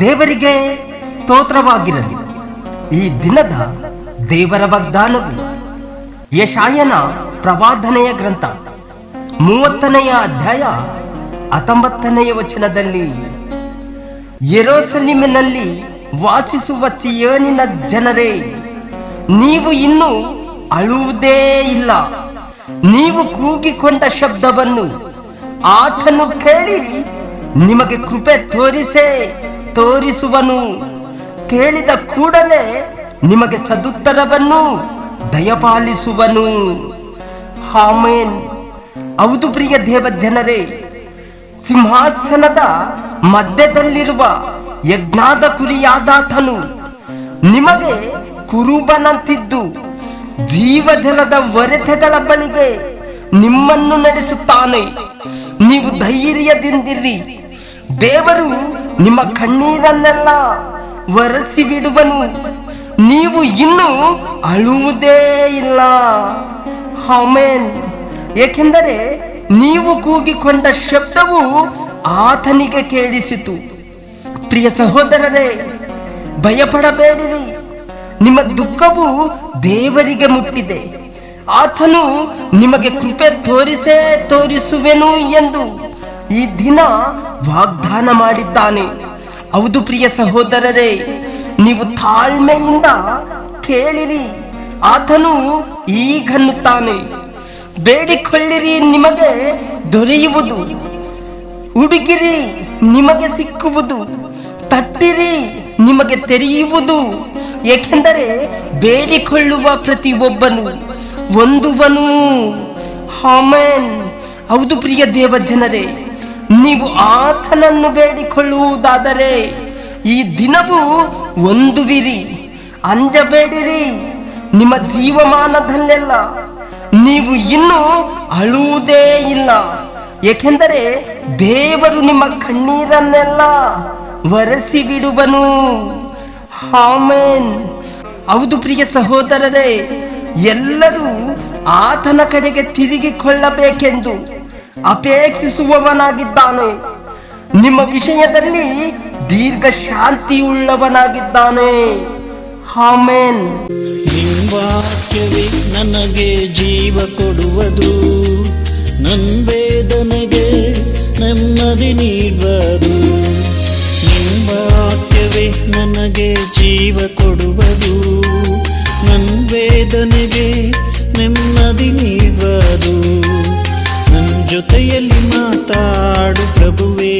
ದೇವರಿಗೆ ಸ್ತೋತ್ರವಾಗಿರಲಿ. ಈ ದಿನದ ದೇವರ ವಾಗ್ದಾನವು. ಯಶಾಯನ ಪ್ರವಾದನೆಯ ಗ್ರಂಥ, ಮೂವತ್ತನೆಯ ಅಧ್ಯಾಯ ಹತ್ತೊಂಬತ್ತನೆಯ ವಚನದಲ್ಲಿ, ಯೆರೂಸಲೇಮಿನಲ್ಲಿ ವಾಸಿಸುವ ಸಿಯೋನಿನ ಜನರೇ, ನೀವು ಇನ್ನೂ ಅಳುವುದೇ ಇಲ್ಲ. ನೀವು ಕೂಗಿಕೊಂಡ ಶಬ್ದವನ್ನು ಆತನು ಕೇಳಿ, ನಿಮಗೆ ಕೃಪೆ ತೋರಿಸೇ, ತೋರಿಸುವನು. ಕೇಳಿದ ಕೂಡಲೇ ನಿಮಗೆ ಸದುತ್ತರವನ್ನು ದಯಪಾಲಿಸುವನು. ಹಾಮೇನ್ ಹೌದು ಪ್ರಿಯ ದೇವ ಜನರೇ ಸಿಂಹಾಸನದ ಮಧ್ಯದಲ್ಲಿರುವ ಯಜ್ಞಾದ ಕುರಿಯಾದಾತನು ನಿಮಗೆ ಕುರುಬನಂತಿದ್ದು. ಜೀವಜಲದ ಒರೆತೆಗಳ ಬಳಿಗೆ ನಿಮ್ಮನ್ನು ನಡೆಸುತ್ತಾನೆ. ನೀವು ಧೈರ್ಯದಿಂದಿರಿ. ದೇವರು ನಿಮ್ಮ ಕಣ್ಣೀರನ್ನೆಲ್ಲ ಒರೆಸಿ ಬಿಡುವನು. ನೀವು ಇನ್ನು ಅಳುವುದೇ ಇಲ್ಲ. ಆಮೇನ್. ಏಕೆಂದರೆ ನೀವು ಕೂಗಿಕೊಂಡ ಶಬ್ದವು ಆತನಿಗೆ ಕೇಳಿಸಿತು. ಪ್ರಿಯ ಸಹೋದರರೇ, ಭಯಪಡಬೇಡಿರಿ. ನಿಮ್ಮ ದುಃಖವು ದೇವರಿಗೆ ಮುಟ್ಟಿದೆ. ಆತನು ನಿಮಗೆ ಕೃಪೆ ತೋರಿಸೇ ತೋರಿಸುವೆನು ಎಂದು ಈ ದಿನ ವಾಗ್ದಾನ ಮಾಡಿದ್ದಾನೆ. ಹೌದು ಪ್ರಿಯ ಸಹೋದರರೇ, ನೀವು ತಾಳ್ಮೆಯಿಂದ ಕೇಳಿರಿ. ಆತನು ಈಗನ್ನುತ್ತಾನೆ ಬೇಡಿಕೊಳ್ಳಿರಿ ನಿಮಗೆ ದೊರೆಯುವುದು ಹುಡುಗಿರಿ ನಿಮಗೆ ಸಿಕ್ಕುವುದು, ತಟ್ಟಿರಿ ನಿಮಗೆ ತೆರೆಯುವುದು. ಏಕೆಂದರೆ ಬೇಡಿಕೊಳ್ಳುವ ಪ್ರತಿಯೊಬ್ಬನು ಒಂದುವನು ಹಾಮೇನ್ ಹೌದು ಪ್ರಿಯ ದೇವ ಜನರೇ ನೀವು ಆತನನ್ನು ಬೇಡಿಕೊಳ್ಳುವುದಾದರೆ ಈ ದಿನವೂ ಒಂದುವಿರಿ ಅಂಜಬೇಡಿರಿ. ನಿಮ್ಮ ಜೀವಮಾನದಲ್ಲೆಲ್ಲ ನೀವು ಇನ್ನೂ ಅಳುವುದೇ ಇಲ್ಲ. ಏಕೆಂದರೆ ದೇವರು ನಿಮ್ಮ ಕಣ್ಣೀರನ್ನೆಲ್ಲ ಒರೆಸಿ ಬಿಡುವನು ಆಮೇನ್. ಹೌದು ಪ್ರಿಯ ಸಹೋದರರೇ, ಎಲ್ಲರೂ ಆತನ ಕಡೆಗೆ ತಿರುಗಿಕೊಳ್ಳಬೇಕೆಂದು ಅಪೇಕ್ಷಿಸುವವನಾಗಿದ್ದಾನೆ. ನಿಮ್ಮ ವಿಷಯದಲ್ಲಿ ದೀರ್ಘ ಶಾಂತಿಯುಳ್ಳವನಾಗಿದ್ದಾನೆ. ಆಮೇನ್. ವಾಕ್ಯವೇ ನನಗೆ ಜೀವ ಕೊಡುವುದು ನನ್ನ ವೇದನೆಗೆ ನೆಮ್ಮದಿ ನೀಡುವುದು. ವಾಕ್ಯವೇ ನನಗೆ ಜೀವ ಕೊಡುವುದು. ನನ್ನ ವೇದನೆಗೆ ನೆಮ್ಮದಿ ನೀವದು ನನ್ನ ಜೊತೆಯಲ್ಲಿ ಮಾತಾಡು ಪ್ರಭುವೇ.